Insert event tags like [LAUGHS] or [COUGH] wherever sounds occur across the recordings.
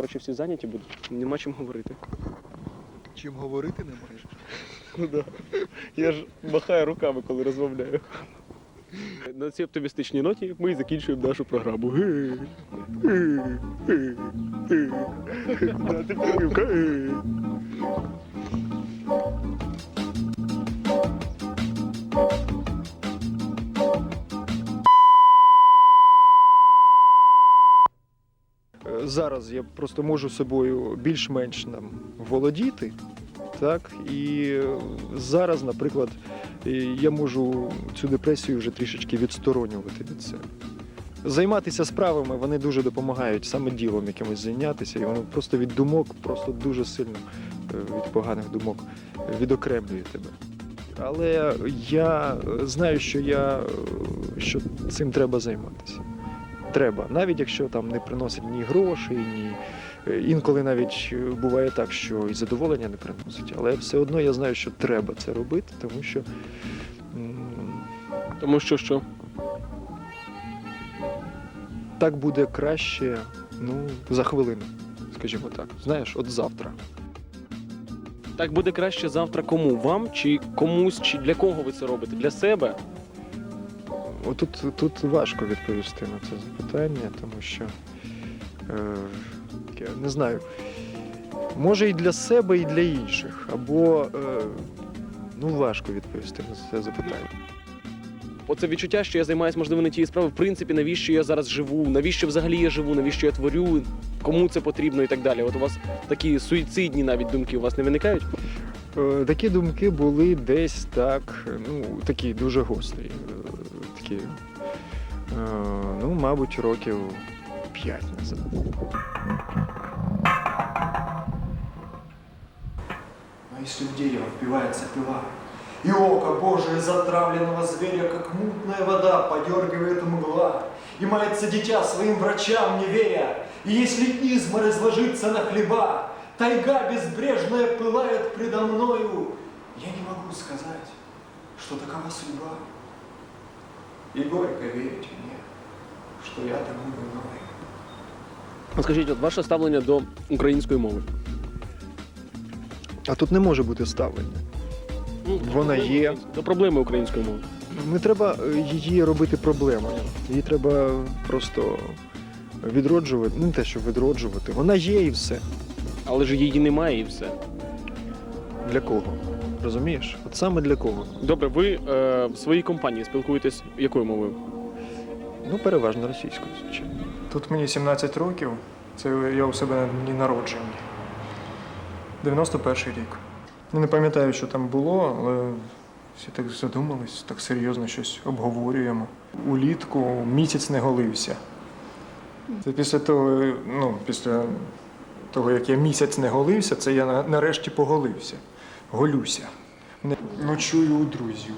коротше, всі зайняті будуть. Нема чим говорити. Чим говорити не маєш? Ну да. Я ж махаю руками, коли розмовляю. На цій оптимістичній ноті ми і закінчуємо нашу програму. Да, ти Зараз я просто можу собою більш-менш нам володіти. Так, і зараз, наприклад, е, я можу цю депресію вже трішечки відсторонювати від себе. Займатися справами вони дуже допомагають саме ділом якимось зайнятися, і воно просто від думок, просто дуже сильно е, від поганих думок відокремлює тебе. Але я е, знаю, що я що цим треба займатися. Треба, навіть якщо там не приносить ні грошей, ні е, інколи навіть е, буває так, що і задоволення не приносить. Але все одно я знаю, що треба це робити, тому що Тому що що? так буде краще ну, за хвилину, скажімо так. Знаєш, от завтра. Так буде краще завтра кому? Вам чи комусь, чи для кого ви це робите? Для себе? Отут тут важко відповісти на це запитання, тому що е, я не знаю. Може і для себе, і для інших. Або е, ну важко відповісти на це запитання. Оце відчуття, що я займаюся, можливо, не тією справою. В принципі, навіщо я зараз живу, навіщо взагалі я живу, навіщо я творю, кому це потрібно і так далі. От у вас такі суїцидні навіть думки у вас не виникають? Е, Такі думки були десь так, ну, такі дуже гострі. Такі, е, ну, мабуть, років п'ять назад. Но если в дерево впивается пила, и око Божие затравленного зверя, как мутная вода, подергивает мгла, и мается дитя своим врачам не веря, и если изморозь ложится на хлеба, тайга безбрежная пылает предо мною, я не могу сказать, что такова судьба. И горько верить мне, что я тому виной. От Скажіть, от ваше ставлення до української мови. А тут не може бути ставлення. Ну, Вона проблеми є. До проблеми української мови. Не треба е, її робити проблемою. Її треба просто відроджувати. Ну, не те, що відроджувати. Вона є і все. Але ж її немає і все. Для кого? Розумієш? От саме для кого? Добре, ви е, в своїй компанії спілкуєтесь якою мовою? Ну, переважно російською, звичайно. Тут мені 17 років, це я у себе на дні народження. 91 рік. Ну, не пам'ятаю, що там було, але всі так задумались, так серйозно щось обговорюємо. Улітку місяць не голився. Це після того, ну, після того, як я місяць не голився, це я нарешті поголився. Голюся. Ночую у друзів.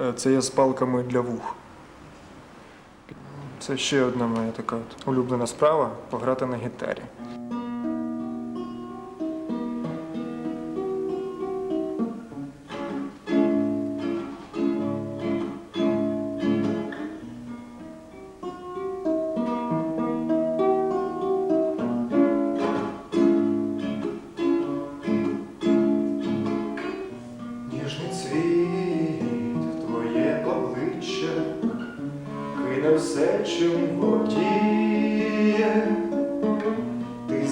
Е, Це я з палками для вух. Це ще одна моя така улюблена справа пограти на гітарі.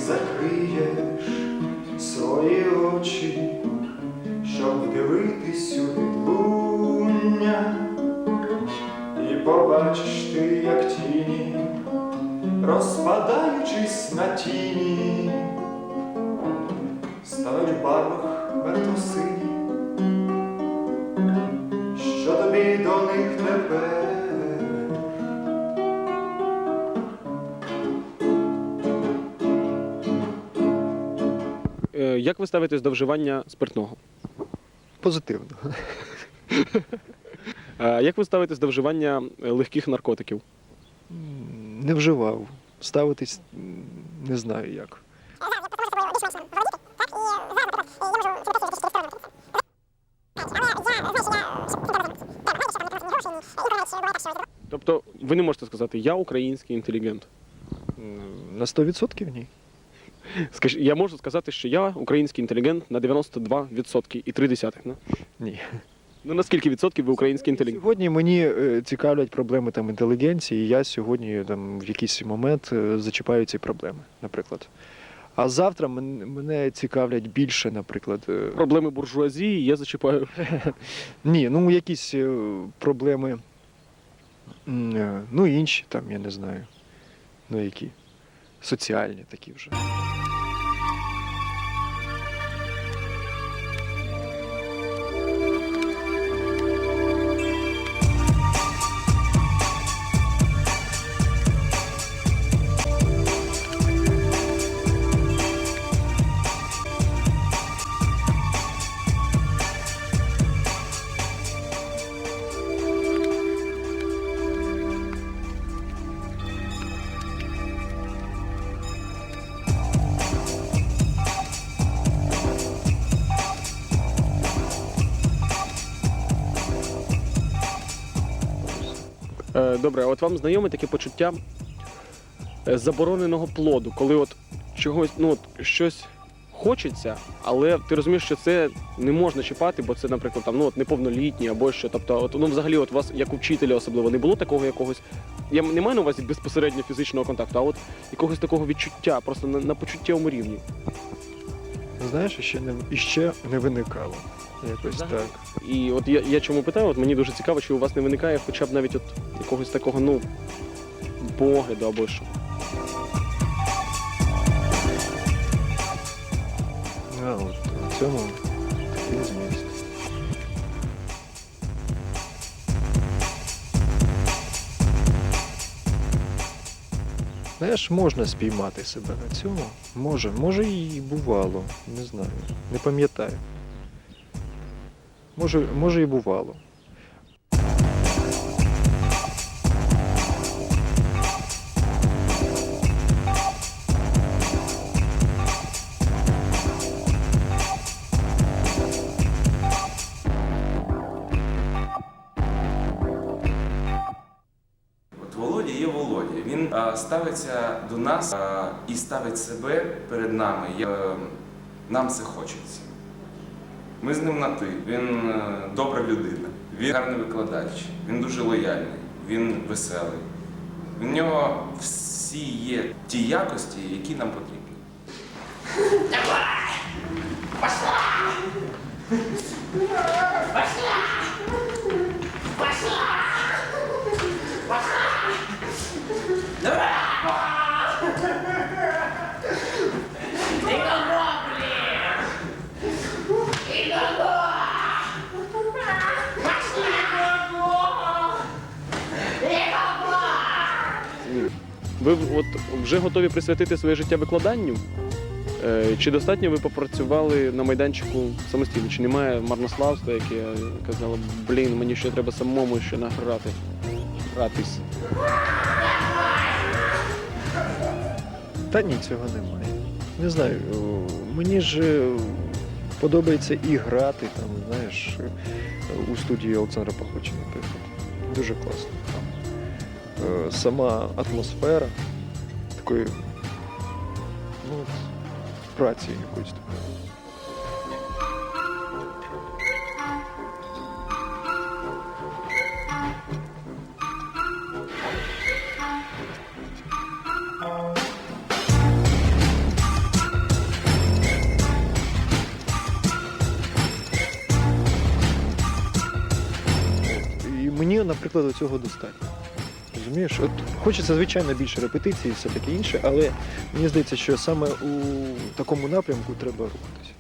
Закриєш свої очі, щоб дивитись у відлуння, і побачиш ти, як тіні, розпадаючись на тіні, стануть барвах мертвосині. Що тобі до них тепер? Як ви ставитесь до вживання спиртного? Позитивно. Е, як ви ставитесь до вживання легких наркотиків? Не вживав. Ставитись не знаю як. Тобто, ви не можете сказати, я український інтелігент. На 100% ні. Скажи, я можу сказати, що я український інтелігент на 92% і 3 ну? Ні. Ну на скільки відсотків ви український інтелігент? Сьогодні мені е, цікавлять проблеми там інтелігенції, і я сьогодні там в якийсь момент е, зачіпаю ці проблеми, наприклад. А завтра мене цікавлять більше, наприклад. е, Проблеми буржуазії я зачіпаю. [LAUGHS] Ні, ну якісь е, проблеми, е, ну інші там, я не знаю. Ну які? Соціальні такі вже. Добре, а от вам знайоме таке почуття е, забороненого плоду, коли от чогось, ну от щось хочеться, але ти розумієш, що це не можна чіпати, бо це, наприклад, там ну от неповнолітні або що. Тобто, от ну взагалі, от у вас як у вчителя особливо не було такого якогось. Я не маю на увазі безпосередньо фізичного контакту, а от якогось такого відчуття, просто на, на почуттєвому рівні. Знаєш, ще не, іще не виникало. Якось так. І от я, я чому питаю, от мені дуже цікаво, чи у вас не виникає хоча б навіть от якогось такого, ну, погляду або що. А, от в цьому такий зміст. Знаєш, можна спіймати себе на цьому. Може, може і бувало, не знаю, не пам'ятаю. Може, може і бувало. Ставиться до нас і ставить себе перед нами. Е, нам це хочеться. Ми з ним на ти. Він е, добра людина, він гарний викладач, він дуже лояльний, він веселий. В нього всі є ті якості, які нам потрібні. Ви от вже готові присвятити своє життя викладанню? Е, Чи достатньо ви попрацювали на майданчику самостійно? Чи немає марнославства, яке казало, блін, мені ще треба самому ще награти, гратись? Та ні, цього немає. Не знаю, мені ж е, подобається і грати, там, знаєш, е, у студії Олександра Пахоча, наприклад. Дуже класно. Е, Сама атмосфера такої ну, праці якоїсь такої. Мені, наприклад, цього достатньо. Розумієш, от хочеться, звичайно, більше репетицій і все таке інше, але мені здається, що саме у такому напрямку треба рухатися.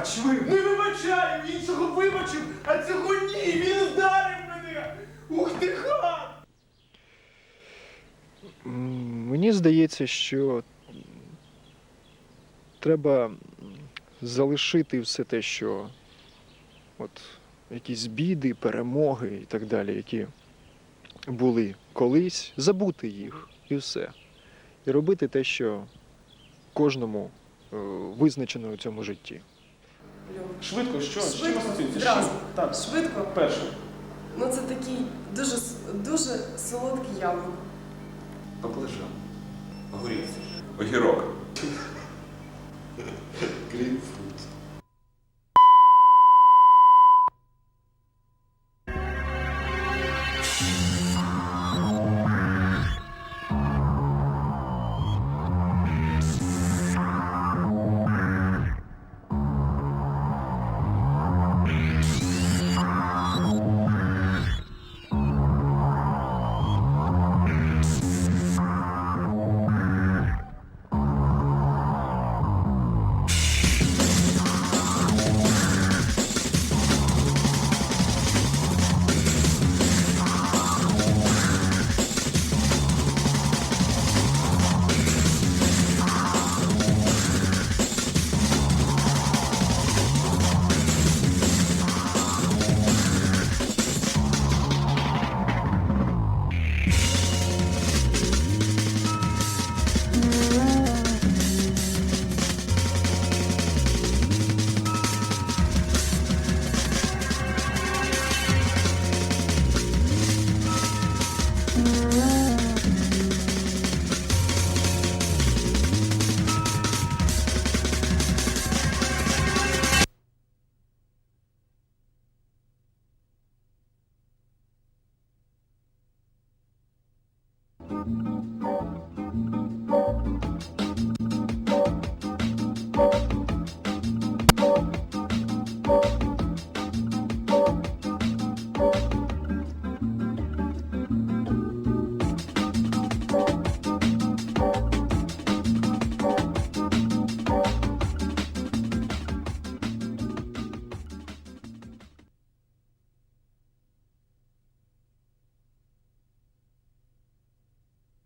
Ну вибач, вибач. Не вибачаю, іншого вибачив, а цього ні! Він вдарив мене! Ух ти хан! Мені здається, що треба залишити все те, що от якісь біди, перемоги і так далі, які були колись, забути їх і все. І робити те, що кожному е, визначено у цьому житті. Швидко, що? З чим асоціюється? Зразу. чим? Так, Швидко. перше. Ну це такий дуже дуже солодкий яблук. Баклажан. Огурець. Огірок.